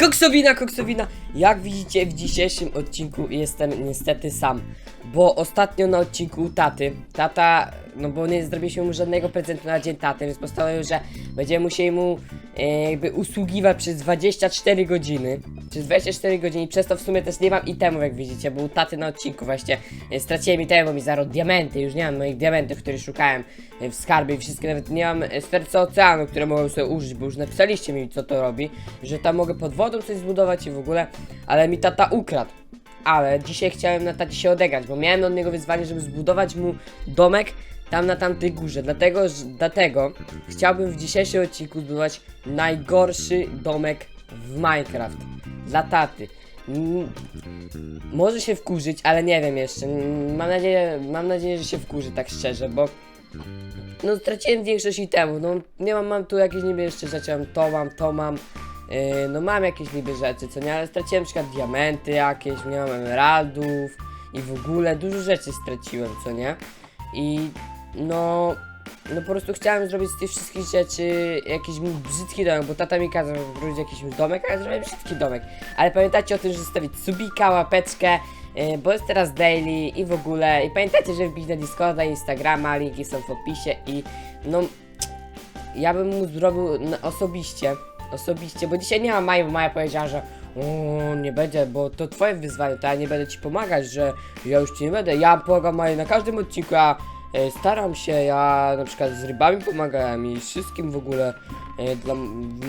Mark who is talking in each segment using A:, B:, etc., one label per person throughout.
A: Koksowina, koksowina! Jak widzicie w dzisiejszym odcinku jestem niestety sam Bo ostatnio na odcinku taty Tata, no bo nie zrobiliśmy mu żadnego prezentu na dzień taty Więc postanowił, że będziemy musieli mu e, jakby usługiwać przez 24 godziny Przez 24 godziny przez to w sumie też nie mam itemów jak widzicie Bo u taty na odcinku właśnie e, straciłem itemy, bo mi zarodł diamenty Już nie mam moich diamentów, które szukałem e, w skarbie i wszystkie Nawet nie mam e, serca oceanu, które mogłem sobie użyć Bo już napisaliście mi co to robi Że tam mogę pod wodą coś zbudować i w ogóle Ale mi tata ukradł ale dzisiaj chciałem na tacie się odegrać, bo miałem od niego wyzwanie, żeby zbudować mu domek tam na tamtej górze. Dlatego, że, dlatego chciałbym w dzisiejszym odcinku zbudować najgorszy domek w Minecraft. Dla taty. Mm, Może się wkurzyć, ale nie wiem jeszcze. Mm, Mam nadzieję, mam nadzieję, że się wkurzy, tak szczerze, bo no straciłem większość itemów, no nie mam, mam tu jakieś niby jeszcze rzeczy, to mam, to mam, yy, no mam jakieś niby rzeczy, co nie, ale straciłem na przykład diamenty jakieś, nie mam emeraldów i w ogóle dużo rzeczy straciłem, co nie, i no, no po prostu chciałem zrobić z tych wszystkich rzeczy jakiś brzydki domek, bo tata mi kazał zrobić jakiś domek, a ja zrobiłem brzydki domek, ale pamiętajcie o tym, że zostawić subika, łapeczkę, Yy, bo jest teraz daily i w ogóle. I pamiętajcie, żeby wbić na Discorda, Instagrama, linki są w opisie i no ja bym mu zrobił osobiście, osobiście, bo dzisiaj nie ma Maja, bo Maja powiedziała, że nie będzie, bo to twoje wyzwanie, to ja nie będę ci pomagać, że ja już ci nie będę. Ja pomagam Maja na każdym odcinku, ja e, staram się, ja na przykład z rybami pomagałem i wszystkim w ogóle e, dla,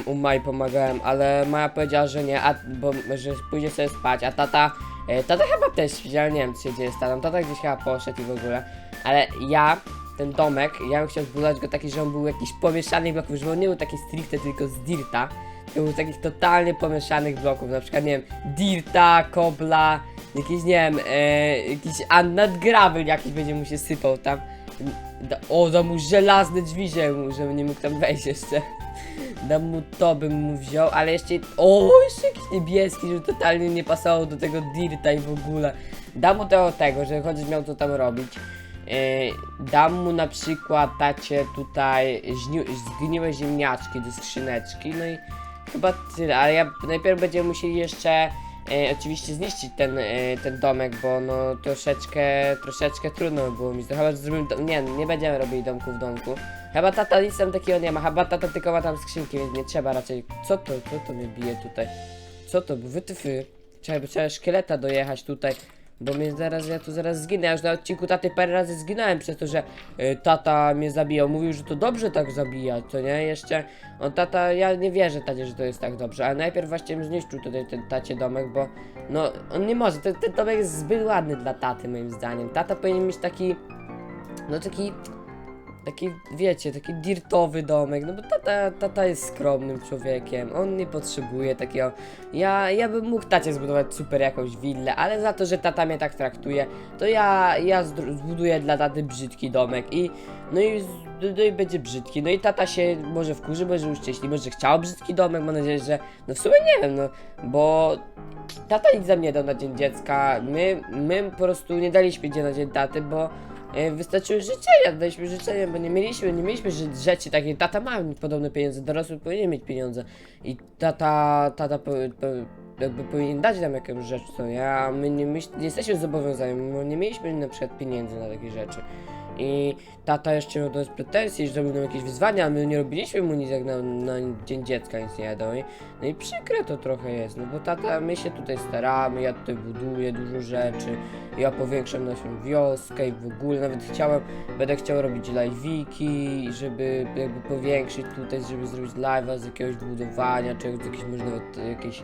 A: u Maji pomagałem, ale Maja powiedziała, że nie, a, bo że pójdzie sobie spać, a tata, e, tata chyba też, ja nie wiem co się dzieje z tatą, tata gdzieś chyba poszedł i w ogóle, ale ja ten domek, ja bym chciał zbudować go taki, że on był jakiś pomieszanych bloków, żeby on nie był taki stricte tylko z dirta, to był z takich totalnie pomieszanych bloków, na przykład, nie wiem, dirta, kobla, jakiś, nie wiem, e, jakiś gravel jakiś będzie mu się sypał tam. O, dam mu żelazne drzwi, żeby, nie mógł tam wejść jeszcze. Dam mu to, bym mu wziął, ale jeszcze, o, jeszcze jakiś niebieski, żeby totalnie nie pasował do tego dirta i w ogóle. Dam mu tego, tego, żeby chociaż miał co tam robić. Yy, dam mu na przykład tacie tutaj zgniłe ziemniaczki do skrzyneczki, no i chyba tyle, ale ja najpierw będziemy musieli jeszcze e, oczywiście zniszczyć ten, e, ten domek, bo no troszeczkę, troszeczkę trudno by było mi to. Chyba, nie, nie będziemy robili domku w domku. Chyba tata nic tam takiego nie ma, chyba tata tylko ma tam skrzynki, więc nie trzeba raczej. Co to, co to mnie bije tutaj? Co to, wytyfy? Trzeba, trzeba szkieleta dojechać tutaj. Bo mnie zaraz, ja tu zaraz zginę. Ja już na odcinku taty parę razy zginąłem przez to, że y, tata mnie zabijał. Mówił, że to dobrze tak zabijać, to nie? Jeszcze, on tata, ja nie wierzę tacie, że to jest tak dobrze, ale najpierw właśnie zniszczył tutaj ten tacie domek, bo no, on nie może, ten, ten domek jest zbyt ładny dla taty moim zdaniem. Tata powinien mieć taki, no taki, taki, wiecie, taki dirtowy domek, no bo tata, tata jest skromnym człowiekiem, on nie potrzebuje takiego, ja, ja bym mógł tacie zbudować super jakąś willę, ale za to, że tata mnie tak traktuje, to ja, ja zbuduję dla taty brzydki domek i, no i, z- no i będzie brzydki, no i tata się może wkurzy, może uszczęśliwi, może chciał brzydki domek, mam nadzieję, że, no w sumie nie wiem, no, bo tata nic za mnie dał na dzień dziecka, my, my po prostu nie daliśmy dzień na dzień taty, bo Wystarczyły życzenia, daliśmy życzenia, bo nie mieliśmy, nie mieliśmy rze- rzeczy takiej, tata ma podobne pieniądze, dorosły powinien mieć pieniądze i tata, tata po, po, jakby powinien dać nam jakąś rzecz, co nie, a my nie, myśl, nie jesteśmy zobowiązani, bo nie mieliśmy na przykład pieniędzy na takie rzeczy. I tata jeszcze miał do nas pretensje, że zrobił nam jakieś wyzwania, a my nie robiliśmy mu nic jak na, na Dzień Dziecka, nic nie jadał. I, no i przykre to trochę jest, no bo tata, my się tutaj staramy, ja tutaj buduję dużo rzeczy, ja powiększam naszą wioskę i w ogóle nawet chciałem, będę chciał robić live'iki, żeby jakby powiększyć tutaj, żeby zrobić live'a z jakiegoś budowania, czy z jakiejś może nawet jakiejś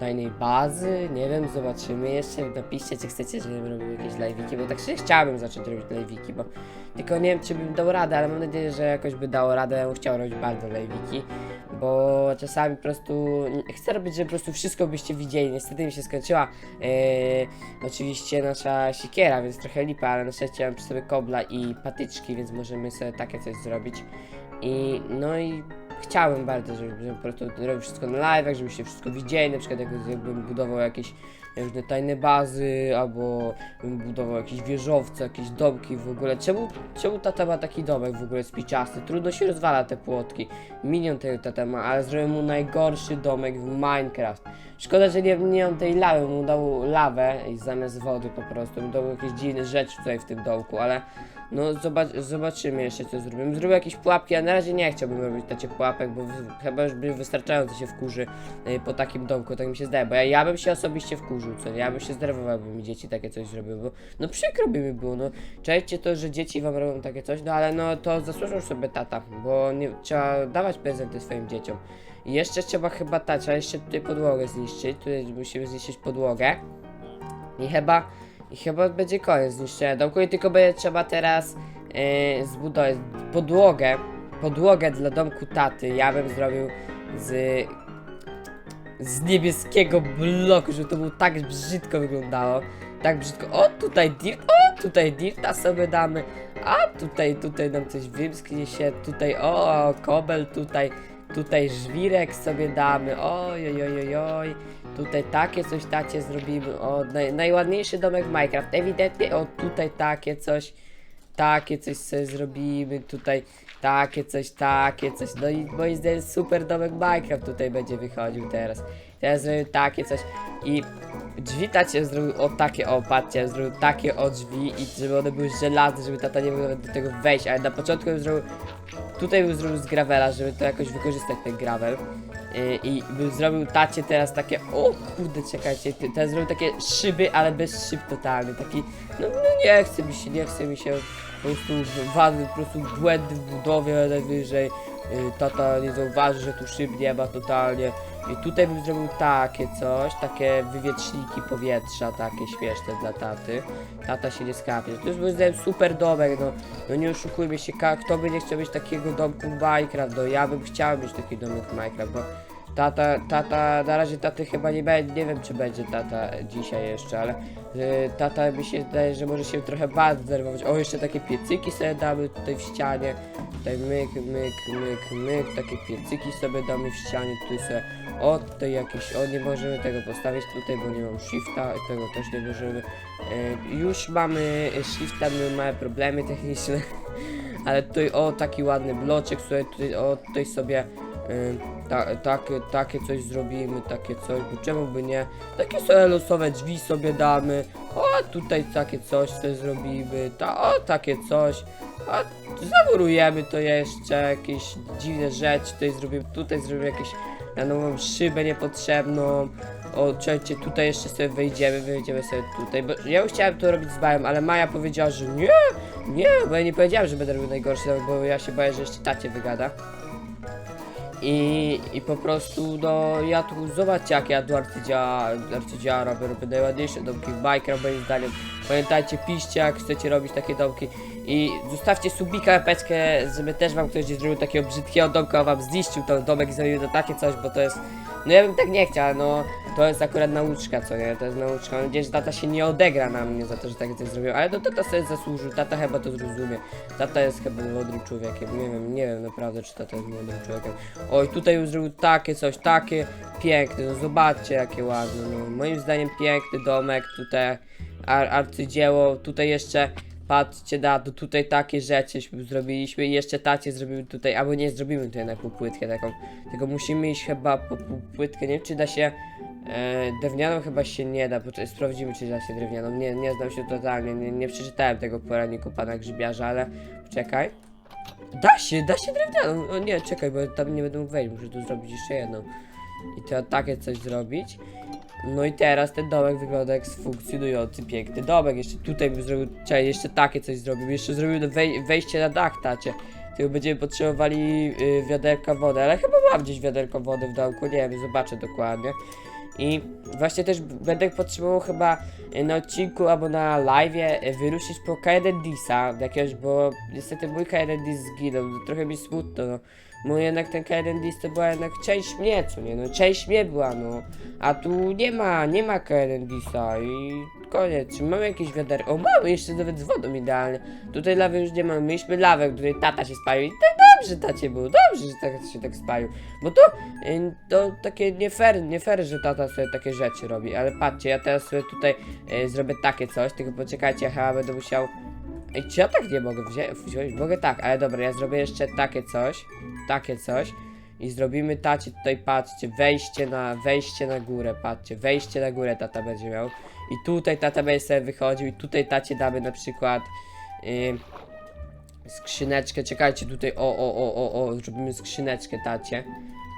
A: tajnej bazy, nie wiem, zobaczymy jeszcze, napiszcie czy chcecie, żebym robił jakieś live'iki, bo tak się chciałbym zacząć robić live'iki, bo tylko nie wiem czy bym dał radę, ale mam nadzieję, że jakoś by dało radę, ja chciał robić bardzo live'iki, bo czasami po prostu chcę robić, żeby po prostu wszystko byście widzieli, niestety mi się skończyła Eee, oczywiście nasza siekiera, więc trochę lipa, ale na szczęście mam przy sobie kobla i patyczki, więc możemy sobie takie coś zrobić. I no i chciałem bardzo, żeby, żeby po prostu robił wszystko na live'ach, żebyście wszystko widzieli, na przykład jak, jakbym budował jakieś różne tajne bazy, albo bym budował jakieś wieżowce, jakieś domki w ogóle. Czemu, czemu tata ma taki domek w ogóle spiczasty? Trudno się rozwala te płotki. Milion tego tata ma, ale zrobił mu najgorszy domek w Minecraft. Szkoda, że nie, nie mam tej lawy, mu dał lawę i zamiast wody po prostu. Mu dał jakieś dziwne rzeczy tutaj w tym domku, ale no zobacz, zobaczymy jeszcze co zrobimy. Zrobię jakieś pułapki, a na razie nie chciałbym robić tacie pułapek, bo chyba już by wystarczająco się wkurzy y, po takim domku, tak mi się zdaje, bo ja, ja bym się osobiście wkurzył, co? Ja bym się zdenerwował, jakby mi dzieci takie coś zrobiły, bo no przykro by mi było, no czajcie to, że dzieci wam robią takie coś, no ale no to zasłużył sobie tata, bo nie, trzeba dawać prezenty swoim dzieciom. I jeszcze trzeba chyba ta, trzeba jeszcze tutaj podłogę zniszczyć, tutaj musimy zniszczyć podłogę i chyba, i chyba będzie koniec zniszczenia domku i tylko będzie trzeba teraz yy, zbudować podłogę, podłogę dla domku taty, ja bym zrobił z z niebieskiego bloku, żeby to było tak brzydko wyglądało. Tak brzydko. O, tutaj dirt, o, tutaj dirta sobie damy. A tutaj, tutaj nam coś wymsknie się. Tutaj, o, kobel, tutaj, tutaj żwirek sobie damy. Oj, oj, oj, oj. Tutaj takie coś tacie zrobimy. O, naj, najładniejszy domek Minecraft. Ewidentnie, o, tutaj takie coś. Takie coś sobie zrobimy. Tutaj takie coś, takie coś. No i moim zdaniem super domek Minecraft tutaj będzie wychodził teraz. Teraz zrobił takie coś i drzwi tacie zrobił o takie, o patrzcie, zrobił takie o drzwi i żeby one były żelazne, żeby tata nie mógł do tego wejść, ale na początku zrobił, tutaj bym zrobił z gravela, żeby to jakoś wykorzystać ten gravel. Yy, I bym zrobił tacie teraz takie, o kurde, czekajcie, teraz zrobił takie szyby, ale bez szyb totalny, taki, no, no nie chce mi się, nie chce mi się. Po prostu wady, po prostu błędy w budowie najwyżej, yy, tata nie zauważy, że tu szyb nie ma totalnie i tutaj bym zrobił takie coś, takie wywietrzniki powietrza, takie śmieszne dla taty, tata się nie skapie, to już zdałem super domek, no, no nie oszukujmy się, kto by nie chciał mieć takiego domku Minecraft, no ja bym chciał mieć taki domek Minecraft, bo Tata, tata, na razie taty chyba nie będzie, nie wiem czy będzie tata dzisiaj jeszcze, ale y, tata mi się zdaje, że może się trochę bardziej zdenerwować. O, jeszcze takie piecyki sobie damy tutaj w ścianie. Tutaj myk, myk, myk, myk, takie piecyki sobie damy w ścianie, tutaj sobie, o, tutaj jakieś, o, nie możemy tego postawić tutaj, bo nie mam shifta, tego też nie możemy. Y, już mamy shifta, my mamy problemy techniczne, ale tutaj, o, taki ładny bloczek, sobie tutaj, o, tutaj sobie Ym, ta, takie, takie coś zrobimy, takie coś, bo czemu by nie? Takie sobie losowe drzwi sobie damy, o tutaj takie coś sobie zrobimy, ta, o takie coś, a zamurujemy to jeszcze, jakieś dziwne rzeczy tutaj zrobimy, tutaj zrobimy jakieś na nową szybę niepotrzebną, o, czekajcie, tutaj jeszcze sobie wejdziemy, wejdziemy sobie tutaj, bo ja już chciałem to robić z Bajem, ale Maja powiedziała, że nie, nie, bo ja nie powiedziałem, że będę robił najgorszy, bo ja się boję, że jeszcze tacie wygada. I, I po prostu, no ja tu zobaczcie jak ja tu arcydzia, arcydzia robię, robię najładniejsze domki w Minecraft moim zdaniem. Pamiętajcie, piszcie jak chcecie robić takie domki i zostawcie subika, epeczkę, żeby też wam ktoś zrobił takiego brzydkiego domka, a wam zniszczył ten domek i zrobił to takie coś, bo to jest, no ja bym tak nie chciał, no to jest akurat nauczka, co nie, to jest nauczka, mam nadzieję, że tata się nie odegra na mnie za to, że takie coś zrobił, ale no tata sobie zasłużył, tata chyba to zrozumie, tata jest chyba mądrym człowiekiem, nie wiem, nie wiem naprawdę, czy tata jest mądrym człowiekiem. Oj, tutaj już zrobił takie coś, takie piękne, no zobaczcie jakie ładne, no moim zdaniem piękny domek, tutaj. Ar arcydzieło, tutaj jeszcze patrzcie na to, tutaj takie rzeczy zrobiliśmy i jeszcze tacie zrobimy tutaj, albo nie zrobimy tutaj na półpłytkę taką, tylko musimy iść chyba po półpłytkę, nie wiem czy da się e, drewnianą chyba się nie da, sprawdzimy czy da się drewnianą, nie, nie znam się totalnie, nie, nie przeczytałem tego poradniku pana Grzybiarza, ale czekaj. Da się, da się drewnianą. O nie, czekaj, bo tam nie będę mógł wejść, muszę tu zrobić jeszcze jedną. I trzeba takie coś zrobić. No i teraz ten domek wygląda jak funkcjonujący, piękny domek. Jeszcze tutaj bym zrobił, czekaj, jeszcze takie coś zrobił. Jeszcze zrobił wej wejście na dach, tacie. Tylko będziemy potrzebowali y, wiaderka wody, ale chyba mam gdzieś wiaderko wody w domku, nie wiem, zobaczę dokładnie. I właśnie też będę potrzebował chyba na odcinku albo na live wyruszyć po K1 Disa jakiegoś, bo niestety mój K1 Dis zginął, trochę mi smutno, no. Mój jednak ten K1 Dis to była jednak część mnie, co nie, no część mnie była, no. A tu nie ma, nie ma K1 Disa i koniec. Czy mamy jakieś wiaderko? O, mamy jeszcze nawet z wodą idealnie. Tutaj lawy już nie mamy, mieliśmy lawę, której tata się spalił i tak dobrze tacie było, dobrze, że tak się tak spalił. Bo to, y, to takie nie fair, nie fair, że tata sobie takie rzeczy robi. Ale patrzcie, ja teraz sobie tutaj y, zrobię takie coś, tylko poczekajcie, ja chyba będę musiał... Ej, czy ja tak nie mogę wzię- wziąć? Mogę tak, ale dobra, ja zrobię jeszcze takie coś, takie coś. I zrobimy tacie tutaj, patrzcie, wejście na, wejście na górę, patrzcie, wejście na górę tata będzie miał. I tutaj tata będzie sobie wychodził i tutaj tacie damy na przykład y, skrzyneczkę, czekajcie, tutaj o, o, o, o, o, zrobimy skrzyneczkę tacie.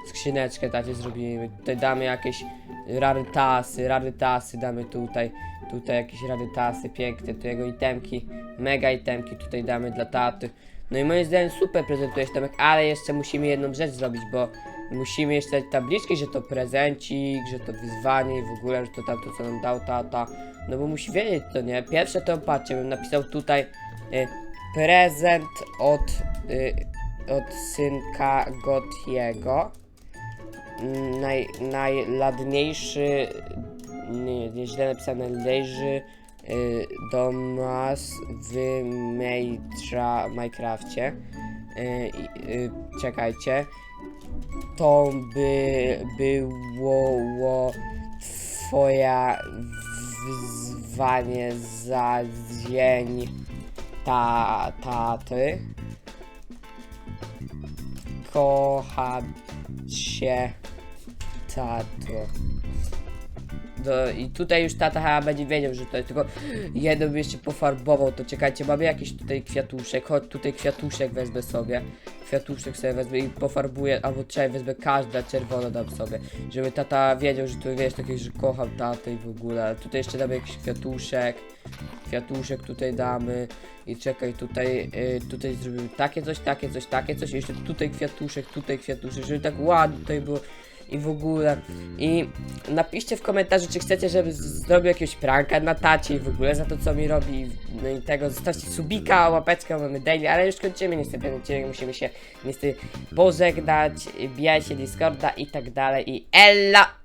A: Skrzyneczkę tacie zrobimy, tutaj damy jakieś rarytasy, rarytasy damy tutaj, tutaj jakieś rarytasy piękne, tu jego itemki, mega itemki tutaj damy dla taty. No i moim zdaniem super prezentujesz Tomek, ale jeszcze musimy jedną rzecz zrobić, bo musimy jeszcze dać tabliczki, że to prezencik, że to wyzwanie i w ogóle, że to tamto co nam dał tata. No bo musi wiedzieć to, nie? Pierwsze to patrzcie, bym napisał tutaj y, prezent od, y, od synka Gotiego. Mm, Naj, najladniejszy, nie, nie źle napisane, najladniejszy y, domas w Majtra. Y, y, czekajcie. To by było twoja wyzwanie za dzień ta, taty. Kocham cię, tato. Do, I tutaj już tata chyba będzie wiedział, że to jest tylko jedno by jeszcze pofarbował, to czekajcie, mamy jakiś tutaj kwiatuszek, chodź tutaj kwiatuszek wezmę sobie, kwiatuszek sobie wezmę i pofarbuję, albo czekaj, wezmę każda czerwona dam sobie, żeby tata wiedział, że tu wiesz, takie, że kocham tatę i w ogóle, tutaj jeszcze damy jakiś kwiatuszek, kwiatuszek tutaj damy. I czekaj, tutaj, y, tutaj zrobimy takie coś, takie coś, takie coś, jeszcze tutaj kwiatuszek, tutaj kwiatuszek, żeby tak ładnie tutaj było i w ogóle. I napiszcie w komentarzu, czy chcecie, żeby z- zrobił jakiegoś pranka na tacie i w ogóle za to, co mi robi. No i tego, zostawcie subika, łapeczkę, mamy daily, ale już kończymy niestety, ten odcinek, musimy się niestety pożegnać, bijajcie Discorda i tak dalej i ella!